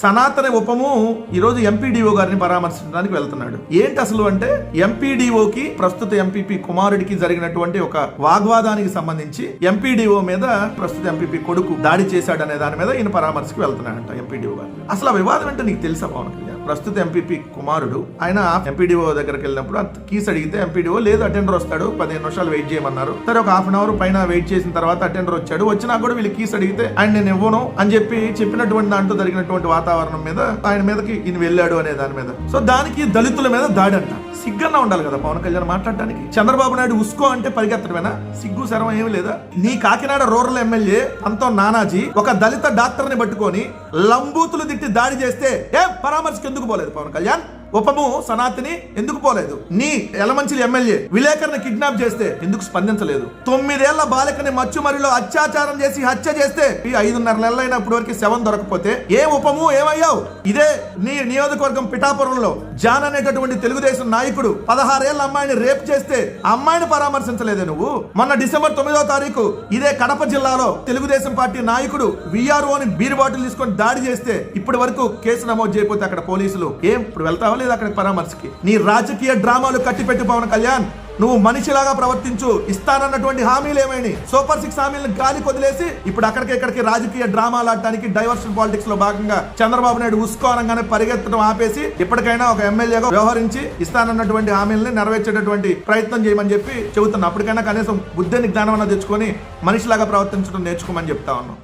సనాతన ఉపము ఈరోజు ఎంపీడీఓ గారిని పరామర్శించడానికి వెళ్తున్నాడు. ఏంటి అసలు అంటే ఎంపీడీఓకి ప్రస్తుత ఎంపీపీ కుమారుడికి జరిగినటువంటి ఒక వాగ్వాదానికి సంబంధించి ఎంపీడీఓ మీద ప్రస్తుత ఎంపీపీ కొడుకు దాడి చేశాడనే దాని మీద ఈయన పరామర్శకు వెళ్తున్నాడంట ఎంపీడీఓ గారు. అసలు ఆ వివాదం అంటే నీకు తెలుసా పవన్ కళ్యాణ్? ప్రస్తుత ఎంపీపీ కుమారుడు. ఆయన ఎంపీడీఓ దగ్గరికి వెళ్ళినప్పుడు కీస్ అడిగితే ఎంపీడీఓ లేదు అటెండర్ వస్తాడు. పదిహేను నిమిషాలు వెయిట్ చేయమన్నారు. సరే ఒక హాఫ్ అన్ అవర్ పైన వెయిట్ చేసిన తర్వాత అటెండర్ వచ్చాడు. వచ్చినా కూడా వీళ్ళు కీస్ అడిగితే ఆయన నేను ఇవ్వను అని చెప్పి చెప్పినటువంటి దాంట్లో జరిగినటువంటి వాతావరణం మీద ఆయన మీదకి ఈయన వెళ్ళాడు అనే దాని మీద. సో దానికి దళితుల మీద దాడి అంట. సిగ్గన్నా ఉండాలి కదా పవన్ కళ్యాణ్ మాట్లాడడానికి చంద్రబాబు నాయుడు ఉస్కో అంటే పరిగెత్తడమేనా? సిగ్గు శరం ఏమి లేదా? నీ కాకినాడ రూరల్ ఎమ్మెల్యే అంతో నానాజీ ఒక దళిత డాక్టర్ని పట్టుకొని లంబూతులు తిట్టి దాడి చేస్తే ఏ పరామర్శకు ఎందుకు పోలేదు పవన్ కళ్యాణ్ ఉపము సనాతిని ఎందుకు పోలేదు? నీ ఎలమంచిలి ఎమ్మెల్యే విలేకరుని కిడ్నాప్ చేస్తే ఎందుకు స్పందించలేదు? తొమ్మిదేళ్ళ బాలికని మచ్చుమరిలో అత్యాచారం చేసి హత్య చేస్తే ఈ ఐదున్నర నెలలైన ఇప్పటి వరకు శవం దొరకపోతే ఏ ఉపము ఏమయ్యావు? ఇదే నీ నియోజకవర్గం పిఠాపురంలో జాన్ అనేటటువంటి తెలుగుదేశం నాయకుడు పదహారేళ్ళ అమ్మాయిని రేప్ చేస్తే అమ్మాయిని పరామర్శించలేదే నువ్వు? మొన్న డిసెంబర్ తొమ్మిదో తారీఖు ఇదే కడప జిల్లాలో తెలుగుదేశం పార్టీ నాయకుడు విఆర్ఓని బీర్ బాటిల్ తీసుకొని దాడి చేస్తే ఇప్పటి వరకు కేసు నమోదు చేయకపోతే అక్కడ పోలీసులు ఏం? ఇప్పుడు వెళ్తావా? లేదా అక్కడ పరామర్శకి. నీ రాజకీయ డ్రామాలు కట్టిపెట్టి పవన్ కళ్యాణ్. నువ్వు మనిషిలాగా ప్రవర్తించు ఇస్తానన్నటువంటి హామీలు ఏమైనా సూపర్ సిక్స్ హామీలను గాలి కొదిలేసి ఇప్పుడు అక్కడికి ఇక్కడికి రాజకీయ డ్రామాలు ఆడటానికి డైవర్షన్ పాలిటిక్స్లో భాగంగా చంద్రబాబు నాయుడు ఉస్కో పరిగెత్తడం ఆపేసి ఇప్పటికైనా ఒక ఎమ్మెల్యేగా వ్యవహరించి ఇస్తానన్నటువంటి హామీలని నెరవేర్చేటటువంటి ప్రయత్నం చేయమని చెప్పి చెబుతున్నా. అప్పటికైనా కనీసం బుద్ధిని జ్ఞానం అన్న తెచ్చుకొని మనిషిలాగా ప్రవర్తించడం నేర్చుకోమని చెప్తా ఉన్నాం.